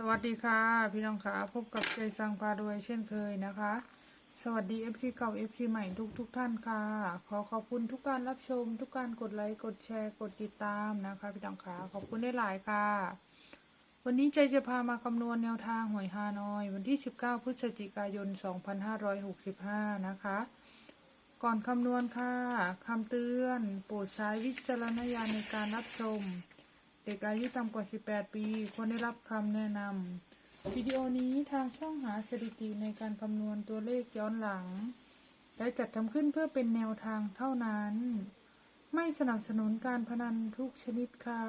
สวัสดีค่ะ พี่น้องค่ะพบกับใจสังพาด้วยเช่นเคยนะคะ สวัสดี FC เก่า FC ใหม่ทุกทุกท่านค่ะ ขอขอบคุณทุกการรับชม ทุกการกดไลค์กดแชร์กดติดตามนะคะ พี่น้องค่ะขอบคุณได้หลายค่ะ วันนี้ใจจะพามาคำนวณแนวทางหวยฮานอย วันที่ 19 พฤศจิกายน 2565 นะคะ ก่อนคำนวณค่ะคำเตือนโปรดใช้วิจารณญาณในการรับชม เด็กอายุต่ำกว่า 18 ปี ควรได้รับคำแนะนำวิดีโอนี้ทางช่องหาสถิติในการคำนวณตัวเลขย้อนหลัง และจัดทำขึ้นเพื่อเป็นแนวทางเท่านั้น ไม่สนับสนุนการพนันทุกชนิดค่ะ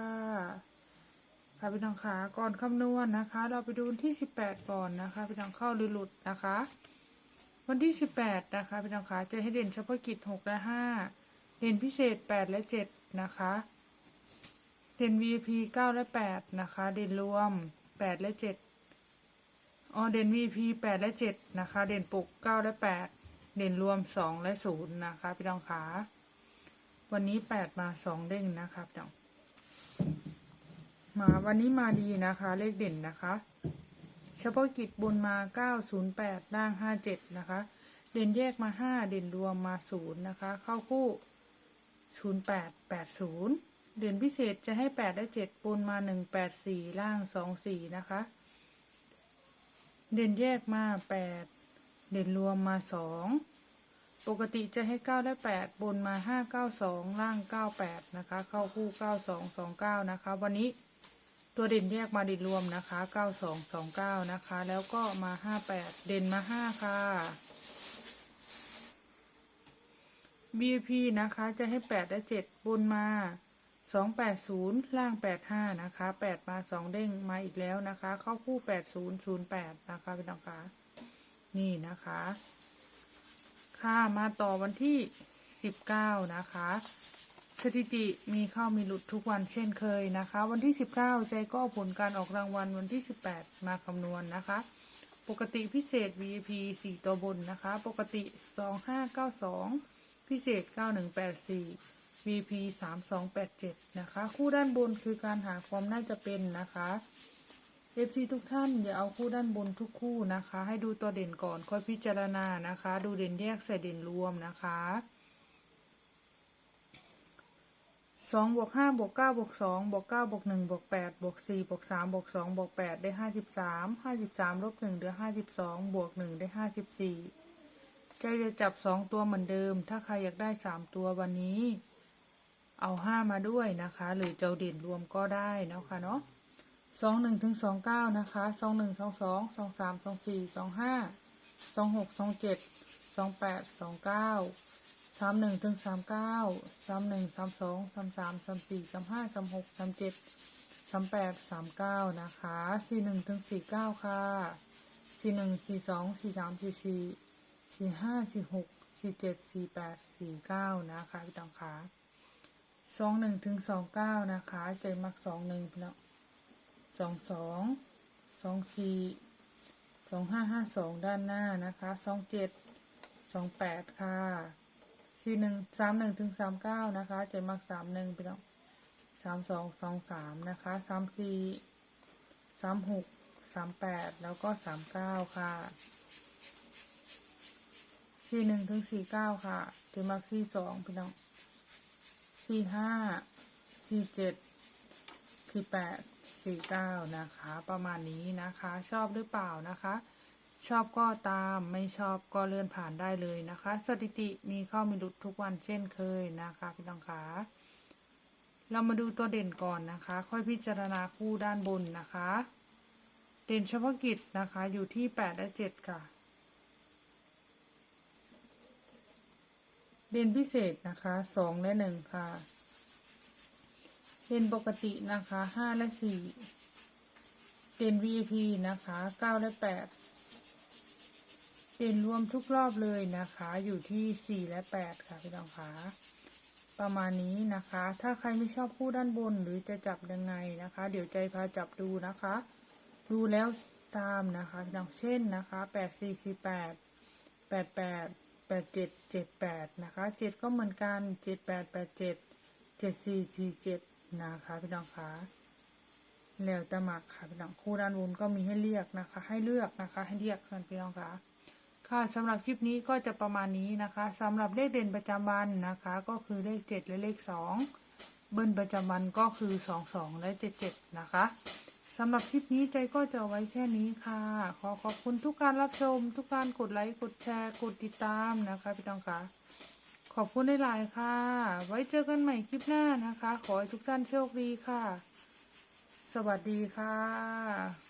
ค่ะพี่น้องขาก่อนคำนวณนะคะ เราไปดูวันที่ 18 ก่อนนะคะพี่น้องเข้าหรือหลุดนะคะ วันที่ 18 นะคะพี่น้องขาจะให้เด่นเฉพาะกิจ 6 และ 5 เด่นพิเศษ 8 และ 7 นะคะ เด่น VIP 9 และ 8 นะคะ เด่นรวม 8 และ 7อ๋อเด่น VIP 8 และ 7 นะคะ เด่นปุก9 และ 8 เด่นรวม 2 และ 0 นะคะพี่น้องขาวันนี้ 8 มา 2 เด้งนะคะพี่น้องมาวันนี้มาดีนะคะ เลขเด่นนะคะ เฉพาะกิจบนมา 908ล่าง 57 นะคะ เด่นแยกมา 5 เด่นรวมมา 0 นะคะ เข้าคู่ 0880 เด่นพิเศษจะให้แปดและเจ็ดปูนมาหนึ่งแปดสี่ล่างสองสี่นะคะ เด่นแยกมาแปดเด่นรวมมาสองปกติจะให้เก้าและแปดบนมาห้าเก้าสองล่างเก้าแปดนะคะ เข้าคู่เก้าสองสองเก้านะคะ วันนี้ตัวเด่นแยกมาเด่นรวมนะคะเก้าสองสองเก้านะคะ แล้วก็มาห้าแปดเด่นมาห้าค่ะ VIP นะคะจะให้แปดและเจ็ดบนมา 280ล่าง85นะคะ8มา2เด้งมาอีกแล้วนะคะ เข้าคู่8008นย์ศูนย์แปดนะคะพี่น้องคะนี่นะคะ ค่ะมาต่อวันที่19นะคะ สถิติมีเข้ามีหลุดทุกวันเช่นเคยนะคะ วันที่19ใจก็ผลการออกรางวัลวันที่18มาคำนวณนะคะ ปกติพิเศษ VIP 4ตัวบนนะคะ ปกติ2592พิเศษ9184 VP 3287นะคะ คู่ด้านบนคือการหาความน่าจะเป็นนะคะ FC ทุกท่านอย่าเอาคู่ด้านบนทุกคู่นะคะ ให้ดูตัวเด่นก่อนค่อยพิจารณานะคะ ดูเด่นแยกใส่เด่นรวมนะคะสองบวกห้าบวกเก้าบวกสองบวกเก้าบวกหนึ่งบวกแปดบวกสี่บวกสามบวกสองบวกแปดได้ห้าสิบสามห้าสิบสามลบหนึ่งเหลือห้าสิบสองบวกหนึ่งได้ห้าสิบสี่ใจจะจับสองตัวเหมือนเดิม ถ้าใครอยากได้สามตัววันนี้ เอาห้ามาด้วยนะคะ หรือเจ้าเด่นรวมก็ได้นะคะเนาะสองหนึ่งถึงสองเก้านะคะสองหนึ่งสองสองสองสามสองสี่สองห้าสองหกสองเจ็ดสองแปดสองเก้าสามหนึ่งถึงสามเก้าสามหนึ่งสามสองสามสามสามสี่สามห้าสามหกสามเจ็ดสามแปดสามเก้านะคะสี่หนึ่งถึงสี่เก้าค่ะสี่หนึ่งสี่สองสี่สามสี่สี่สี่ห้าสี่หกสี่เจ็ดสี่แปดสี่เก้านะคะพี่ตองค่ะ สองหนึ่งถึงสองเก้านะคะ ใจมักสองหนึ่งพี่น้องสองสองสองสี่สองห้าห้าสองด้านหน้านะคะสองเจ็ดสองแปดค่ะสี่หนึ่งสามหนึ่งถึงสามเก้านะคะเจมักสามหนึ่งไปน้องสามสองสองสามนะคะสามสี่สามหกสามแปดแล้วก็สามเก้าค่ะสี่หนึ่งถึงสี่เก้าค่ะเจมักสี่สองพี่น้อง สี่ห้าสี่เจ็ดสี่แปดสี่เก้านะคะ ประมาณนี้นะคะ ชอบหรือเปล่านะคะ ชอบก็ตามไม่ชอบก็เลื่อนผ่านได้เลยนะคะ สถิติมีเข้ามีหลุดทุกวันเช่นเคยนะคะพี่น้องคะเรามาดูตัวเด่นก่อนนะคะ ค่อยพิจารณาคู่ด้านบนนะคะ เด่นเฉพาะกิจนะคะอยู่ที่แปดและเจ็ดค่ะ เด่นพิเศษนะคะสองและหนึ่งค่ะเด่นปกตินะคะห้าและสี่เด่น VIP นะคะเก้าและแปดเด่นรวมทุกรอบเลยนะคะ อยู่ที่สี่และแปดค่ะพี่น้องคะประมาณนี้นะคะ ถ้าใครไม่ชอบคู่ด้านบนหรือจะจับยังไงนะคะ เดี๋ยวใจพาจับดูนะคะ ดูแล้วตามนะคะพี่น้องเช่นนะคะแปดสี่สี่แปดแปดแปด แปดเจ็ดเจ็ดแปดนะคะเจ็ดก็เหมือนกันเจ็ดแปดแปดเจ็ดเจ็ดสี่สี่เจ็ดนะคะพี่น้องคะแล้วต่หมักค่ะพี่น้องคู่ด้านบนก็มีให้เลือกนะคะ ให้เลือกนะคะ ให้เลือกกันพี่น้องคะค่ะสำหรับคลิปนี้ก็จะประมาณนี้นะคะสำหรับเลขเด่นประจำวันนะคะ ก็คือเลขเจ็ดและเลขสองเบิ้ลประจำวันก็คือสองสองและเจ็ดเจ็ดนะคะ สำหรับคลิปนี้ใจก็จะไว้แค่นี้ค่ะ ขอขอบคุณทุกการรับชม ทุกการกดไลค์ กดแชร์ กดติดตามนะคะพี่น้องค่ะ ขอบคุณหลายค่ะ ไว้เจอกันใหม่คลิปหน้านะคะ ขอให้ทุกท่านโชคดีค่ะ สวัสดีค่ะ